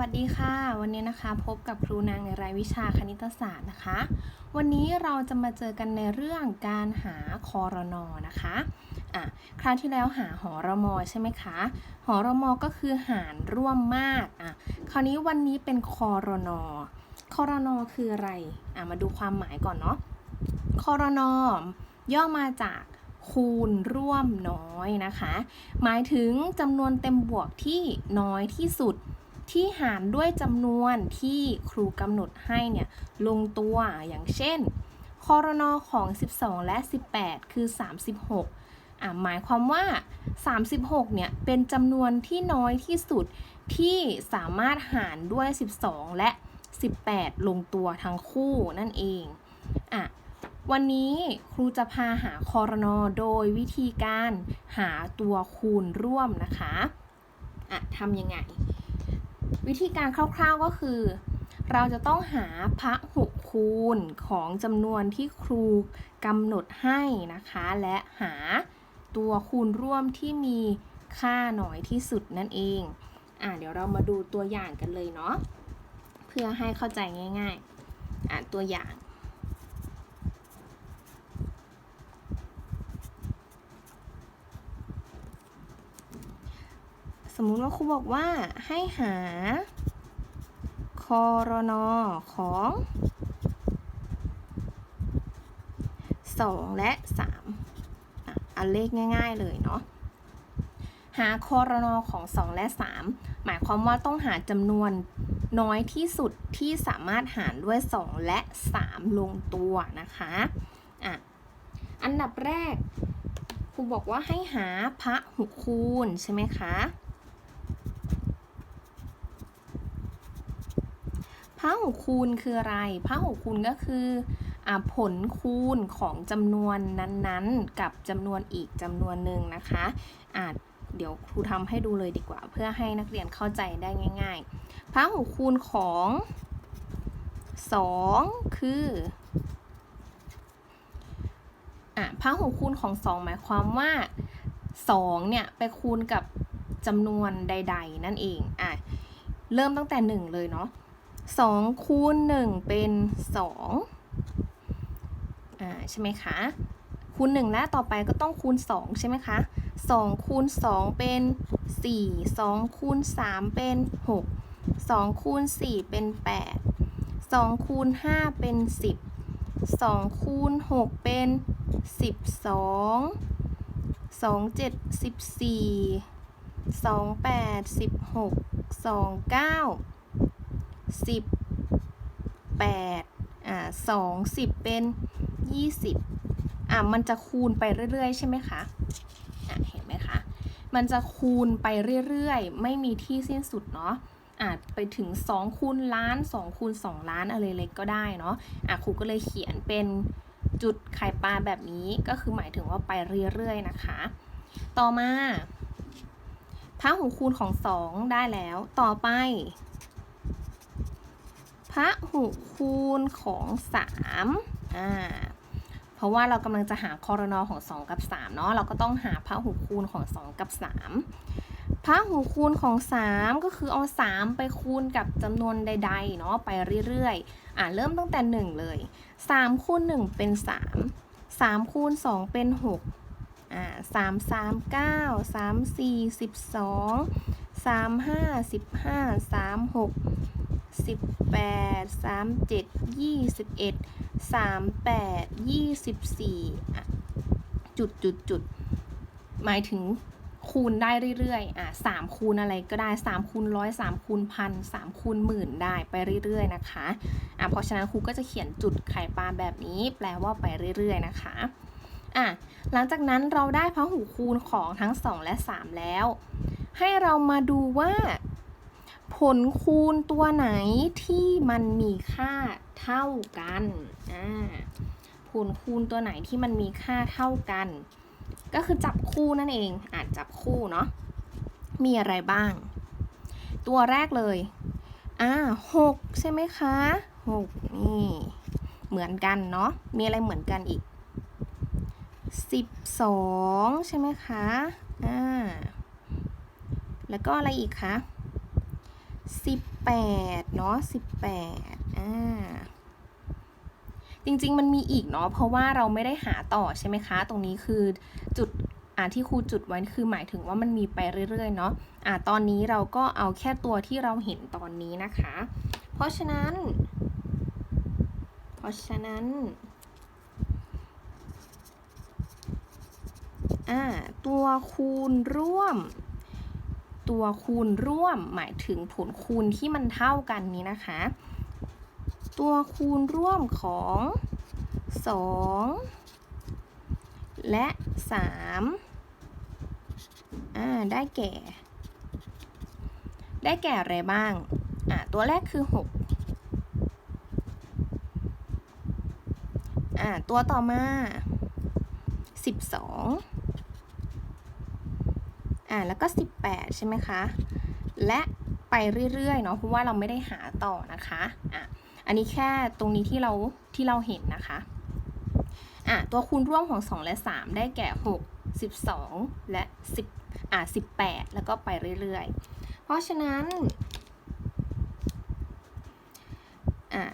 วัสดีค่ะ วันนี้นะคะพบกับครูนางในรายวิชาคณิตศาสตร์นะคะ วันนี้เราจะมาเจอกันในเรื่องการหาคอรนอนะคะอะคราวที่แล้วหาหอรมอใช่ไหมคะหอรมอก็คือหารร่วมมากอะคราวนี้วันนี้เป็นคอรนอคอรนอคืออะไรอะมาดูความหมายก่อนเนาะคอรนอย่อมาจากคูณร่วมน้อยนะคะ หมายถึงจำนวนเต็มบวกที่น้อยที่สุด ที่หารด้วยจำนวนที่ครูกำหนดให้เนี่ยลงตัวอย่างเช่นคอรนอของ 12 และ 18 คือ 36อะหมายความว่า 36 เนี่ย เป็นจำนวนที่น้อยที่สุดที่สามารถหารด้วย 12 และ 18 ลงตัวทั้งคู่นั่นเองอะวันนี้ครูจะพาหาคอรนอโดยวิธีการหาตัวคูณร่วมนะคะอะทำยังไง วิธีการคร่าวๆก็คือ เราจะต้องหาพระหุคูณของจำนวนที่ครูกำหนดให้นะคะ และหาตัวคูณร่วมที่มีค่าน้อยที่สุดนั่นเอง อะเดี๋ยวเรามาดูตัวอย่างกันเลยเนาะ เพื่อให้เข้าใจง่ายๆ อะตัวอย่าง สมมุติว่าครูบอกว่าให้หาคอรนอของ 2 และ 3อันเลขง่าย ๆเลยเนาะหาคอรนอของ 2 และ 3 หมายความว่าต้องหาจำนวนน้อยที่สุดที่สามารถหารด้วย 2 และ 3 ลงตัวนะคะอะอันดับแรกครูบอกว่าให้หาพระหุคูณใช่ไหมคะ พหุคูณคืออะไรพหุคูณก็คืออผลคูณของจำนวนนั้นๆ กับจำนวนอีกจำนวนหนึ่งนะคะะเดี๋ยวครูทำให้ดูเลยดีกว่า เพื่อให้นักเรียนเข้าใจได้ง่ายๆพหุคูณของ 2 คืออะพหุคูณของ 2 หมายความว่า 2 เนี่ย ไปคูณกับจำนวนใด ๆ นั่นเองอะเริ่มตั้งแต่ 1 เลยเนาะ สองคูณหนึ่งเป็นสองอ่าใช่ไหมคะคูณหนึ่งแล้วต่อไปก็ต้องคูณสองใช่ไหมคะสองคูณสองเป็นสี่สองคูณสามเป็นหกสองคูณสี่เป็นแปดสองคูณห้าเป็นสิบสองคูณหกเป็นสิบสองสองเจ็ด สิบแปดอ่าสองสิบเป็นยี่สิบอะมันจะคูณไปเรื่อย ๆ ใช่ไหมคะอะเห็นไหมคะ มันจะคูณไปเรื่อยๆ ไม่มีที่สิ้นสุดเนาะอาจไปถึง2คูณล้าน2คูณ2ล้านอะไรเล็กก็ได้เนาะอะครูก็เลยเขียนเป็นจุดไข่ปลาแบบนี้ก็คือหมายถึงว่าไปเรื่อยๆนะคะ ต่อมาพระหูคูณของ 2 ได้แล้ว ต่อไป พหุคูณของ3อ่าเพราะว่าเรากำลังจะหาคอรนอของ 2 กับ 3 เนาะเราก็ต้องหาพหุคูณของ 2 กับ 3 พระหุคูณของ 3 ก็คือเอา 3 ไปคูณกับจำนวนใดๆเนาะไปเรื่อยๆ อ่าเริ่มตั้งแต่ 1 เลย 3 คูณ 1 เป็น 3 3คูณ2เป็น 6 อ่าสามสามเก้าสามสี่สิบสองสามห้าสิบห้าสามหก 18 37 21 38 24 จุดจุดจุดหมายถึงคูณได้เรื่อยๆ อะสามคูณอะไรก็ได้สามคูณร้อยสามคูณพันสามคูณหมื่นได้ไปเรื่อยๆนะคะ อะเพราะฉะนั้นครูก็จะเขียนจุดไข่ปลาแบบนี้ แปลว่าไปเรื่อยๆ นะคะ อะหลังจากนั้นเราได้พหูคูณของทั้ง 2 และ 3 แล้ว ให้เรามาดูว่า ผลคูณตัวไหนที่มันมีค่าเท่ากันอ่าผลคูณตัวไหนที่มันมีค่าเท่ากัน ก็คือจับคู่นั่นเองอ่านจับคู่เนาะมีอะไรบ้าง ตัวแรกเลยอ่าหกใช่ไหมคะหกนี่เหมือนกันเนาะมีอะไรเหมือนกันอีกสิบสองใช่ไหมคะอ่าแล้วก็อะไรอีกคะ แปดเนาะสิบแปดอ่าจริงๆ มันมีอีกเนาะเพราะว่าเราไม่ได้หาต่อใช่ไหมคะ ตรงนี้คือจุดอ่าที่ครูจุดไว้คือหมายถึงว่ามันมีไปเรื่อยๆเนาะอ่าตอนนี้เราก็เอาแค่ตัวที่เราเห็นตอนนี้นะคะ เพราะฉะนั้น เพราะฉะนั้นอ่าตัวคูณร่วม ตัวคูณร่วมหมายถึงผลคูณที่มันเท่ากันนี้นะคะ ตัวคูณร่วมของ 2 และ 3อ่าได้แก่ ได้แก่อะไรบ้างอ่าตัวแรกคือ 6อ่าตัวต่อมา 12 อ่าแล้วก็ 18 ใช่ไหมคะ และไปเรื่อยๆเนาะเพราะว่าเราไม่ได้หาต่อนะคะอะอันนี้แค่ตรงนี้ที่เราที่เราเห็นนะคะอะตัวคูณร่วมของ 2 และ 3 ได้แก่ 6 12 และ 10อะ18 แล้วก็ไปเรื่อยๆ เพราะฉะนั้นอะ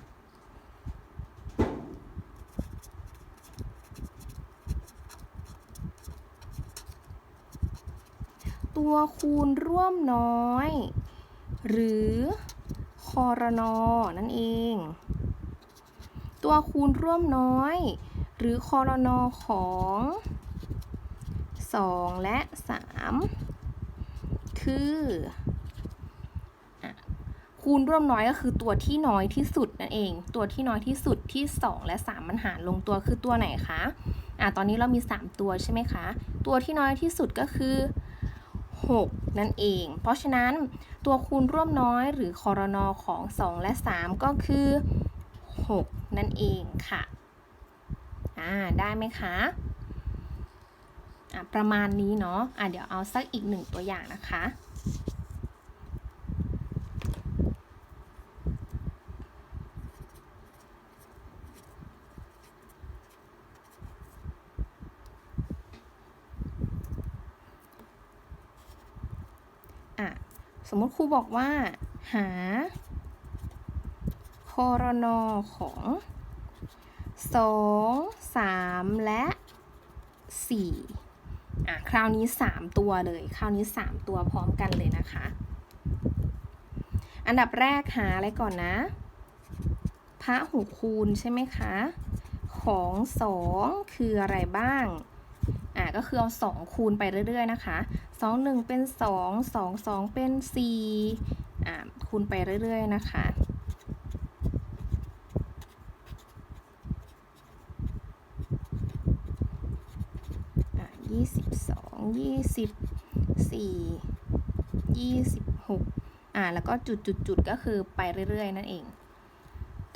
ตัวคูณร่วมน้อย หรือคอรนอนั่นเอง ตัวคูณร่วมน้อย หรือคอรนอของ 2 และ 3 คือคูณร่วมน้อยก็คือตัวที่น้อยที่สุดนั่นเอง ตัวที่น้อยที่สุดที่ 2 และ 3 มันหารลงตัวคือตัวไหนคะอะตอนนี้เรามี 3 ตัวใช่ไหมคะ ตัวที่น้อยที่สุดก็คือ 6 นั่นเอง เพราะฉะนั้นตัวคูณร่วมน้อยหรือคอรนอของ 2 และ 3 ก็คือ 6 นั่นเองค่ะ อ่า ได้ไหมคะอะประมาณนี้เนาะอะเดี๋ยวเอาสักอีกหนึ่งตัวอย่างนะคะอะ สมมติครูบอกว่า หาคอรนอของ2 3และ4อะคราวนี้3ตัวเลย คราวนี้3ตัวพร้อมกันเลยนะคะ อันดับแรกหาอะไรก่อนนะพระหูคูณใช่ไหมคะ ของ2คืออะไรบ้าง ก็คือเอา 2 คูณไปเรื่อยๆนะคะ 2 1 เป็น 2 2 2 เป็น4อะคูณไปเรื่อยๆนะคะอะยี่สิบสองยี่สิบสี่ยี่สิบหกอ่า แล้วก็จุดจุดจุดก็คือไปเรื่อยๆ นั่นเอง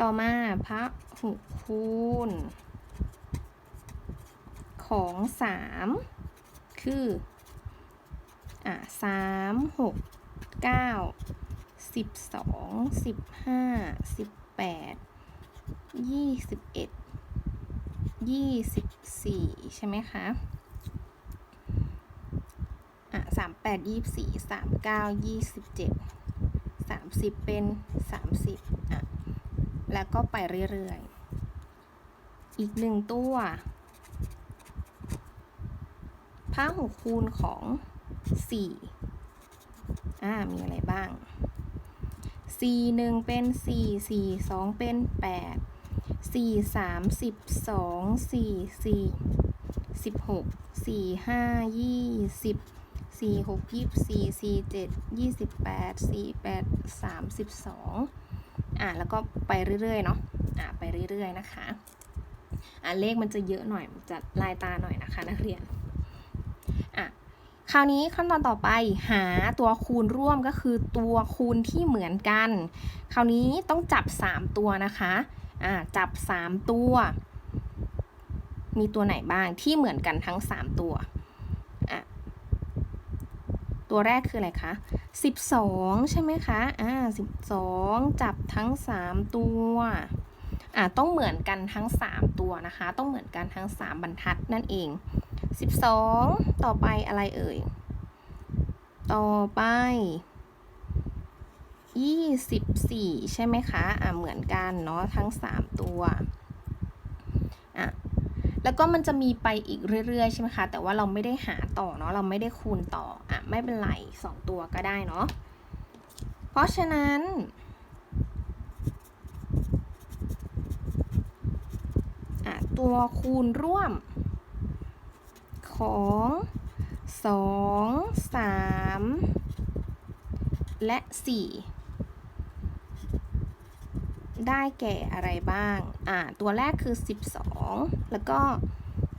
ต่อมาพระหุคูณ ของสามคืออะสามหกเก้าสิบสองสิบห้าสิบแปดยี่สิบเอ็ดยี่สิบสี่ใช่ไหมคะอะสามแปดยี่สี่สามเก้ายี่สิบเจ็ดสามสิบเป็นสามสิบอะแล้วก็ไปเรื่อยๆ อีกหนึ่งตัว พระหูคูณของสี่อ่ามีอะไรบ้างสี่หนึ่งเป็นสี่สี่สองเป็นแปดสี่สามสิบสองสี่สี่สิบหกสี่ห้ายี่สิบสี่หกยี่สี่สี่เจ็ดยี่สิบแปดสี่แปดสามสิบสองอะแล้วก็ไปเรื่อยๆเนาะอะไปเรื่อยๆนะคะอะเลขมันจะเยอะหน่อยจะลายตาหน่อยนะคะนักเรียน คราวนี้ขั้นตอนต่อไปหาตัวคูณร่วมก็คือตัวคูณที่เหมือนกัน คราวนี้ต้องจับ 3 ตัวนะคะอ่าจับ 3 ตัว มีตัวไหนบ้างที่เหมือนกันทั้ง 3 ตัวอะตัวแรกคืออะไรคะ12 ใช่ไหมคะอ่า12 จับทั้ง 3 ตัวอ่าต้องเหมือนกันทั้ง 3 ตัวนะคะ ต้องเหมือนกันทั้ง 3 บรรทัดนั่นเอง 12 ต่อไปอะไรเอ่ย ต่อไป 24 ใช่ไหมคะ อะเหมือนกันเนาะทั้ง 3 ตัว อะแล้วก็มันจะมีไปอีกเรื่อยๆใช่ไหมคะ แต่ว่าเราไม่ได้หาต่อเนาะ เราไม่ได้คูณต่อ อะ ไม่เป็นไร 2 ตัวก็ได้เนาะ เพราะฉะนั้น อะ ตัวคูณร่วม ของ2 3และ4ได้แก่อะไรบ้าง อ่า ตัวแรกคือ 12 แล้วก็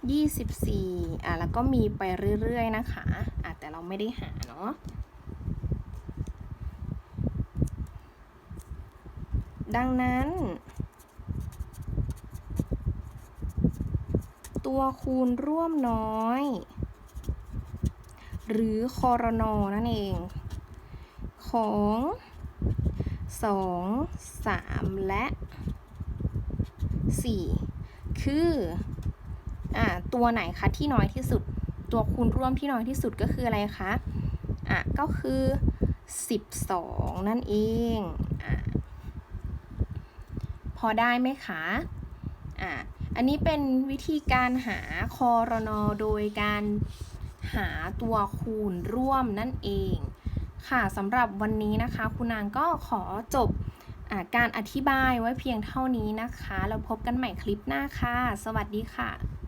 24 อ่า แล้วก็มีไปเรื่อยๆ นะคะ อ่าแต่เราไม่ได้หาเนาะ ดังนั้น ตัวคูณร่วมน้อย หรือคอรนอนั่นเอง ของ 2 3 และ 4 คืออ่าตัวไหนคะที่น้อยที่สุด ตัวคูณร่วมที่น้อยที่สุดก็คืออะไรคะอะก็คือ 12 นั่นเองอะพอได้ไหมคะอะ อันนี้เป็นวิธีการหาคอรนอโดยการหาตัวคูณร่วมนั่นเอง ค่ะสำหรับวันนี้นะคะคุณนางก็ขอจบอการอธิบายไว้เพียงเท่านี้นะคะ เราพบกันใหม่คลิปหน้าค่ะ สวัสดีค่ะ